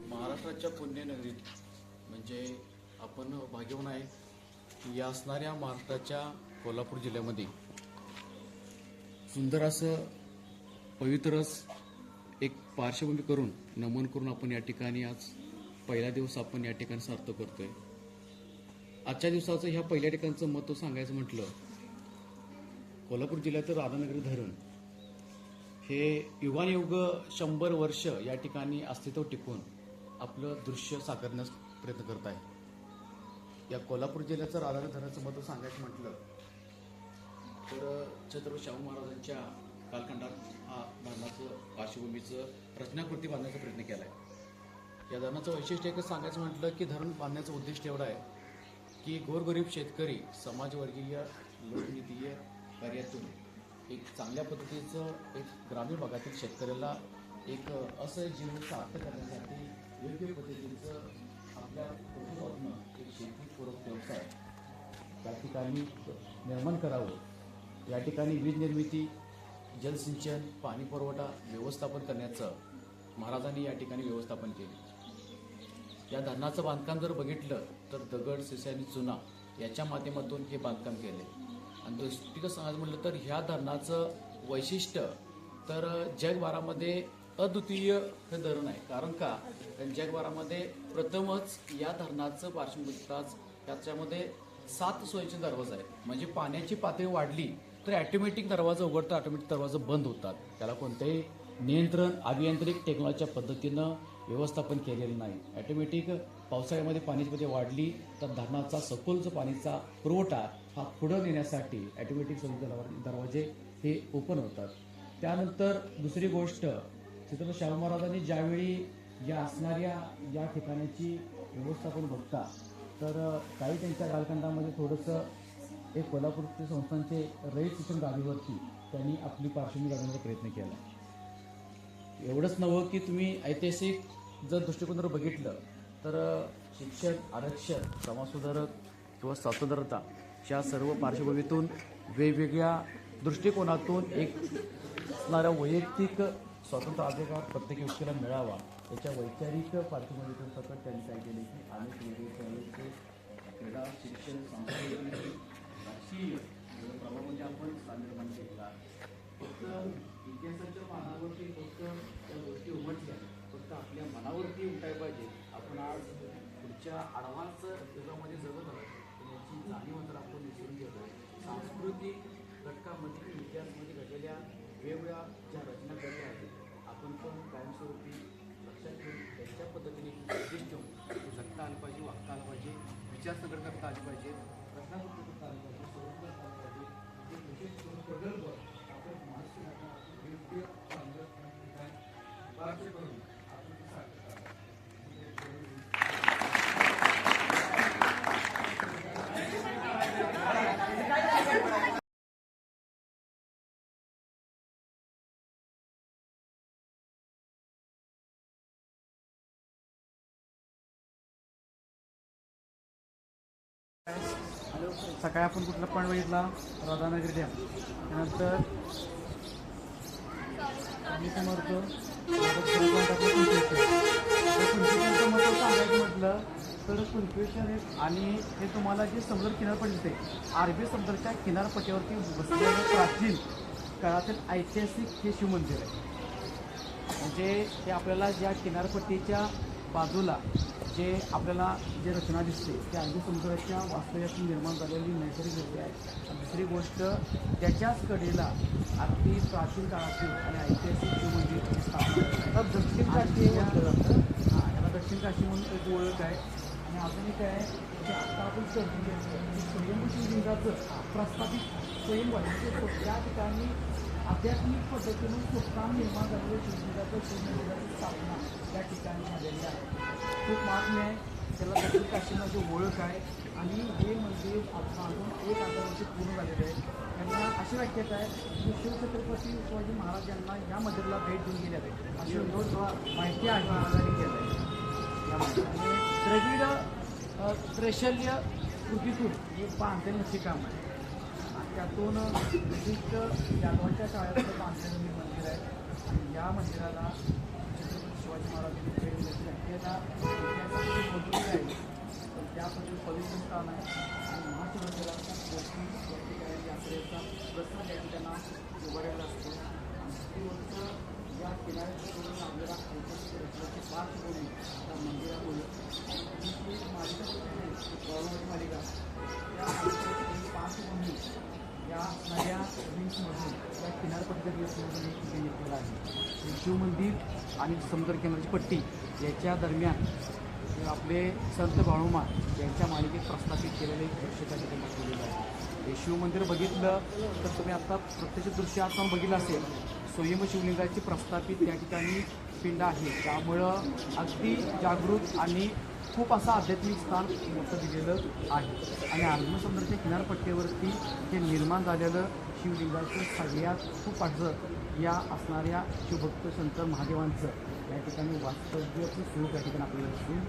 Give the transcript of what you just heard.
महाराष्ट्राच्या पुण्यनगरीत म्हणजे आपण भाग्यवान आहे की या असणाऱ्या महाराष्ट्राच्या कोल्हापूर जिल्ह्यामध्ये सुंदर असं पवित्रच एक पार्श्वभूमी करून नमन करून आपण या ठिकाणी आज पहिला दिवस आपण या ठिकाणी सार्थ करतोय. आजच्या दिवसाचं ह्या पहिल्या ठिकाणचं महत्त्व सांगायचं म्हटलं कोल्हापूर जिल्ह्यातील राधानगरी धरण हे युगानयुग शंभर वर्ष या ठिकाणी अस्तित्व टिकून आपलं दृश्य साकारण्यास प्रयत्न करत आहे या कोल्हापूर जिल्ह्याचं राधानगरी धरणाचं महत्त्व सांगायचं म्हटलं तर छत्रपती शाहू महाराजांच्या कालखंडात हा धरणाचं पार्श्वभूमीचं रचनाकृती बांधण्याचा प्रयत्न केला आहे या धरणाचं वैशिष्ट्य एकच सांगायचं म्हटलं की धरण बांधण्याचं उद्दिष्ट एवढं आहे की गोरगरीब शेतकरी समाजवर्गीय लोकनीतीय कार्यातून एक चांगल्या पद्धतीचं एक ग्रामीण भागातील शेतकऱ्याला एक असं जीवन सार्थ करण्यासाठी योग्य पद्धतीचं आपल्या कुटुंबातनं एक शेतीपूरक व्यवसाय त्या ठिकाणी निर्माण करावं. या ठिकाणी वीज निर्मिती जलसिंचन पाणी पुरवठा व्यवस्थापन करण्याचं महाराजांनी या ठिकाणी व्यवस्थापन केले. या धरणाचं बांधकाम जर बघितलं तर दगड सिसे आणि चुना याच्या माध्यमातून हे बांधकाम केले. आणि दृष्टिक सांगायचं म्हटलं तर ह्या धरणाचं वैशिष्ट्य तर जगभरामध्ये अद्वितीय हे धरण आहे. कारण का? कारण प्रथमच या धरणाचं पार्श्वभूमीताच त्याच्यामध्ये सात सोयीचे दरवाजे आहेत. म्हणजे पाण्याची पातळी वाढली तर ॲटोमॅटिक दरवाजा उघडतं ऑटोमॅटिक दरवाजा बंद होतात. त्याला कोणतेही नियंत्रण अभियांत्रिक टेक्नॉलॉजीच्या पद्धतीनं व्यवस्थापन केलेलं नाही. ॲटोमॅटिक पावसाळ्यामध्ये पाण्याची पातळी वाढली तर धरणाचा सखोल जो पाणीचा पुरवठा हा पुढं नेण्यासाठी ॲटोमॅटिक सगळे दरवा- दरवाजे हे ओपन होतात. त्यानंतर दुसरी गोष्ट तिथं शाहू महाराजांनी ज्यावेळी या असणाऱ्या या ठिकाणाची व्यवस्था आपण बघता तर काही त्यांच्या कालखंडामध्ये थोडंसं एक कोल्हापूरचे संस्थांचे रयत शिक्षण गाडीवरती त्यांनी आपली पार्श्वभूमी गाडण्याचा प्रयत्न केला. एवढंच नवं की तुम्ही ऐतिहासिक जर दृष्टिकोन जर बघितलं तर शिक्षण आरक्षण समाजसुधारक किंवा स्वातंत्र्यता या सर्व पार्श्वभूमीतून वेगवेगळ्या दृष्टिकोनातून एक असणाऱ्या वैयक्तिक स्वातंत्र्य अधिकार प्रत्येक व्यक्तीला मिळावा. याच्या वैचारिक पार्श्वभूमीतून सकट त्यांनी काय केले की अनेक वेगवेगळे क्रीडा शिक्षण सांस्कृतिक राजकीय प्रभावामध्ये आपण स्थान निर्माण केलेला फक्त इतिहासाच्या पानावरती फक्त त्या गोष्टी उमटल्या. फक्त आपल्या मनावरती उठाय पाहिजे. आपण आज पुढच्या आडवान्स युगामध्ये जगत आहोत. याची जाणीव तर आपण विसरून गेलो सांस्कृतिक घटकामध्ये इतिहासमध्ये घडलेल्या वेगवेगळ्या ज्या रचना घडल्या स्वरूपी लक्षात ठेवून त्यांच्या पद्धतीने निर्देश ठेवून जगता आलं पाहिजे वागता आलं पाहिजे विचार करता आली पाहिजे रचनाकृती करता आली पाहिजे संरक्षण पाहिजे सकाळी आपण कुठला पॉईंट बघितला राधानगरी डॅम. त्यानंतर आम्ही समोर महत्त्व सांगायचं म्हटलं तर कुंकेश्वर हे आणि हे तुम्हाला जे समुद्र किनारपट्टी दिसते आरबी समुद्राच्या किनारपट्टीवरती बसलेलं प्राचीन काळातील ऐतिहासिक हे शिवमंदिर आहे. म्हणजे ते आपल्याला ज्या किनारपट्टीच्या बाजूला जे आपल्याला जे रचना दिसते ते अगदी समुद्राच्या वास्तव्यातून निर्माण झालेली नैसर्गिक आहे आणि दुसरी गोष्ट त्याच्याच कडेला अगदी प्राचीन काळातील आणि ऐतिहासिक स्थापना झालेलं आहे. दक्षिण काशी. हा, याला दक्षिण काशी म्हणून एक ओळख आहे आणि अजून एक आहे की आता आपण स्वयंभू शिवलिंगाचं प्रस्थापित स्वयंवर म्हणजे स्व- त्या ठिकाणी आध्यात्मिक पद्धतीने स्वतः निर्माण झालेलं शिवलिंगाचं शिवलिंगाची स्थापना त्या ठिकाणी झालेली आहे. खूप मान्य आहे. त्याला दक्षिण काशीमध्ये ओळख आहे आणि हे मंदिर आता अजून एक हजार वर्ष पूर्ण झालेलं आहे. त्यांना अशी व्याख्यात आहे की शिवछत्रपती शिवाजी महाराज यांना या मंदिराला भेट देऊन गेले आहे अशी रोज माहिती आहे. महाराजांनी केलं आहे. आणि द्रविड अ, त्रैशल्य कृतीतून हे बांधलेलं काम आहे. त्यातून विशिष्ट यादवांच्या काळातलं बांधलेलं हे मंदिर आहे. आणि या मंदिराला छत्रपती शिवाजी महाराजांनी भेट घेतली घटनेला इतिहासामध्ये आहे. तर त्यामध्ये पवित्र स्थान आहे. आणि महाशिवरात्रीला गोष्टी गोष्टी प्रत्येक यात्रेचा प्रसंग आहे त्यांना उभारलेला असतो. आणखी प्रतिवर्ष या किनाऱ्याच्या आपल्याला ऐतिहासिक रचनाची पार्श्वभूमी त्या मंदिरामुळे आणि ती जी मालिका जी आहे. गौरवाची मालिका त्या पाच पार्श्वभूमी या नद्या रिंग्समधून अशा किनारपट्टीच्या रिंग्समधून केलं आहे हे शिवमंदिर आणि समुद्र किनारची पट्टी याच्या दरम्यान आपले संत बाळुमा यांच्या मालिकेत प्रस्थापित केलेले एक दृश्य त्या ठिकाणी केलेलं आहे हे शिवमंदिर बघितलं तर तुम्ही आता प्रत्यक्ष दृश्य आपण बघितलं असेल स्वयं शिवलिंगाची प्रस्थापित या ठिकाणी पिंड आहे. त्यामुळं अगदी जागृत आणि खूप असं आध्यात्मिक स्थान मोठं दिलेलं आहे. आणि अर्जुन किनारपट्टीवरती हे निर्माण झालेलं शिवलिंगाचं सगळ्यात खूप असं या असणाऱ्या शिवभक्त शंकर महादेवांचं या ठिकाणी वास्तव्याचं सुरू या ठिकाणी आपल्याला दिसून